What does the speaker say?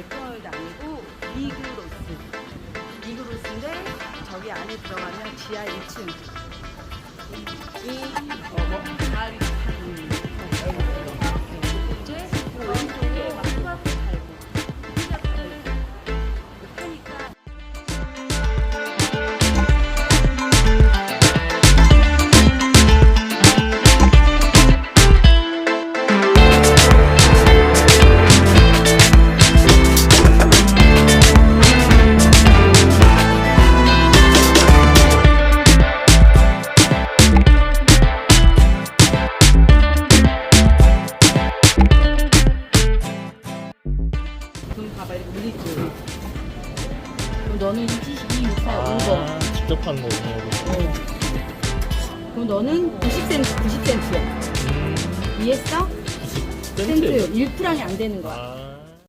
맥도날드 아니고 비그로스. 비그로스인데 저기 안에 들어가면 지하 1층. 그럼 봐봐 이렇게 물리지. 그럼 너는 22, 64, 5번. 아, 직접 한 거구나. 어. 그럼 너는 90센트, 90센트야. 음, 이해했어? 센트. 센트 1프랑이 안 되는 거야. 아,